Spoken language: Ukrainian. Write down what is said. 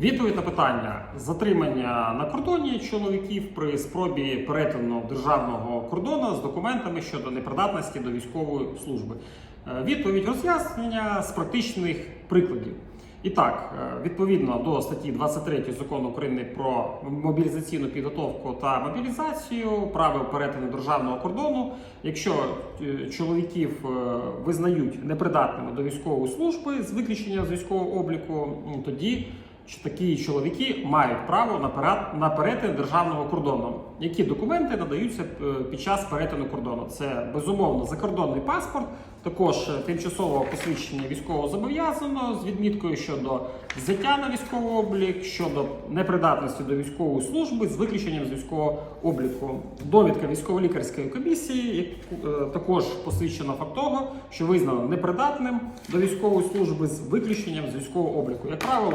Відповідь на питання затримання на кордоні чоловіків при спробі перетину державного кордону з документами щодо непридатності до військової служби. Е, Відповідь роз'яснення з практичних прикладів. І так, е, відповідно до статті 23 закону України про мобілізаційну підготовку та мобілізацію, правил перетину державного кордону, якщо е, чоловіків визнають непридатними до військової служби з виключення з військового обліку, тоді що такі чоловіки мають право на перет- на перетин державного кордону. Які документи надаються е, під час перетину кордону? Це безумовно закордонний паспорт, також е, тимчасове посвідчення військового зобов'язаного з відміткою щодо взяття на військовий облік, щодо непридатності до військової служби з виключенням з військового обліку. Довідка військово-лікарської комісії е, також посвідчена факт того, що визнано непридатним до військової служби з виключенням з військового обліку. Як правило,